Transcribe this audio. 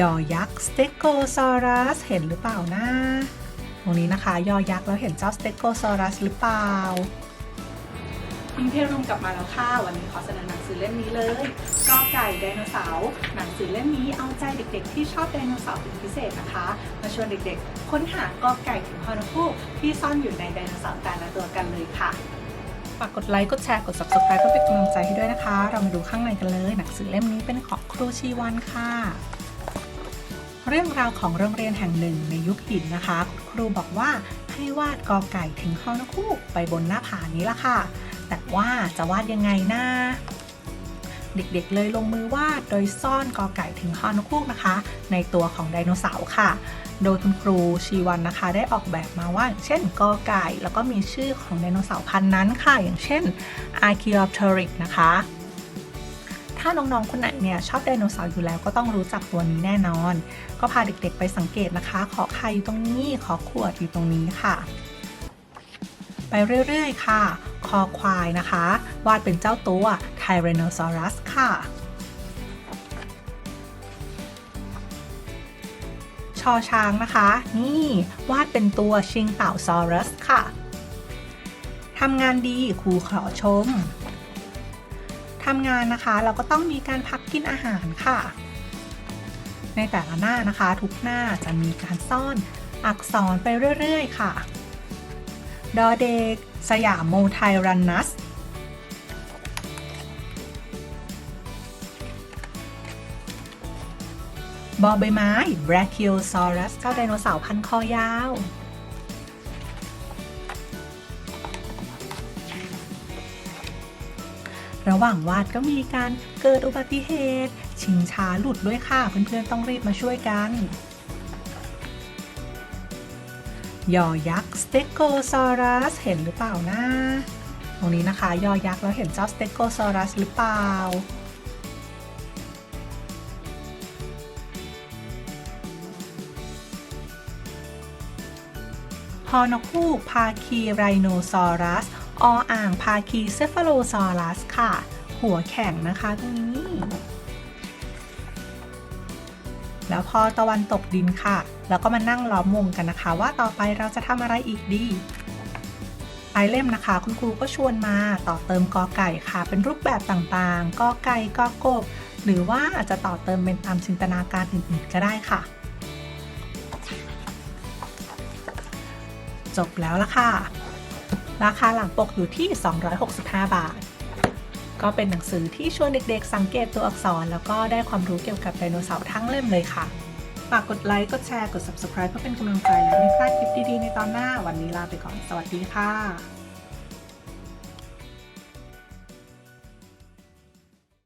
ยอยักษ์สเตโกซอรัสเห็นหรือเปล่านะ ตรงนี้นะคะ ยอยักษ์แล้วเห็นเจ้าสเตโกซอรัสหรือเปล่าพิงเพรุมกลับมาแล้วค่ะ วันนี้ขอเสนอหนังสือเล่มนี้เลยกอไก่ไดโนเสาร์หนังสือเล่มนี้เอาใจเด็กๆ ที่ชอบไดโนเสาร์เป็นพิเศษนะคะ มาชวนเด็กๆ ค้นหากอไก่ถึงฮอนุคูกที่ซ่อนอยู่ในไดโนเสาร์แต่ละตัวกันเลยค่ะฝากกดไลค์กดแชร์กด subscribe เพื่อเป็นกำลังใจให้ด้วยนะคะ เรามาดูข้างในกันเลย หนังสือเล่มนี้เป็นของครูชีวันค่ะ เรื่องราวของโรงเรียนแห่งหนึ่งในยุคหินนะคะ ครูบอกว่าให้วาดกอไก่ถึงฮอนคูกไปบนหน้าผานี้ละค่ะ แต่ว่าจะวาดยังไงนะ เด็กๆเลยลงมือวาดโดยซ่อนกอไก่ถึงฮอนคูกนะคะ ในตัวของไดโนเสาร์ค่ะ โดยคุณครูชีวันนะคะ ได้ออกแบบมาว่า เช่นกอไก่แล้วก็มีชื่อของไดโนเสาร์พันธุ์นั้นค่ะ อย่างเช่น Archaeopteryx นะคะ ถ้าน้องๆคนไหนเนี่ยชอบไดโนเสาร์อยู่แล้วก็ต้องรู้จักตัวนี้แน่นอน ก็พาเด็กๆไปสังเกตนะคะ ขอไข่อยู่ตรงนี้ ขอขวดอยู่ตรงนี้ค่ะ ไปเรื่อยๆ ค่ะ คอควายนะคะ วาดเป็นเจ้าตัว Tyrannosaurus ค่ะชอช้างนะคะ นี่วาดเป็นตัวชิงเต่าซอรัสค่ะทำงานดีครูขอชม ทำงานนะคะ เราก็ต้องมีการพักกินอาหารค่ะ ในแต่ละหน้านะคะ ทุกหน้าจะมีการซ่อนอักษรไปเรื่อย ๆ ค่ะ ดอเด็ก สยามโมไทรันนัสบอใบไม้ Brachiosaurus เจ้าไดโนเสาร์พันคอยาว ระหว่างวาดก็มีการเกิดอุบัติเหตุ ชิงช้าหลุดด้วยค่ะ เพื่อนๆต้องรีบมาช่วยกัน ยอยักษ์สเตโกซอรัสเห็นหรือเปล่านะ ตรงนี้นะคะ ยอยักษ์แล้วเห็นเจ้าสเตโกซอรัสหรือเปล่าฮอนกฮูกพาคีไรโนซอรัส ออ่างพาคีเซฟาโลซอรัสค่ะ หัวแข็งนะคะตรงนี้ แล้วพอตะวันตกดินค่ะ แล้วก็มานั่งล้อมวงกันนะคะ ว่าต่อไปเราจะทำอะไรอีกดีปลายเล่มนะคะ คุณครูก็ชวนมาต่อเติมกอไก่ค่ะ เป็นรูปแบบต่างๆกอไก่กอกบ หรือว่าอาจจะต่อเติมเป็นตามจินตนาการอื่นๆก็ได้ค่ะ จบแล้วละค่ะ ราคาหลังปกอยู่ที่ 265 บาท ก็เป็นหนังสือที่ชวนเด็กๆ สังเกตตัวอักษร แล้วก็ได้ความรู้เกี่ยวกับไดโนเสาร์ทั้งเล่มเลยค่ะ ฝากกดไลค์ กดแชร์ กด subscribe เพื่อเป็นกำลังใจและไม่พลาดคลิปดีๆ ในตอนหน้า วันนี้ลาไปก่อน สวัสดีค่ะ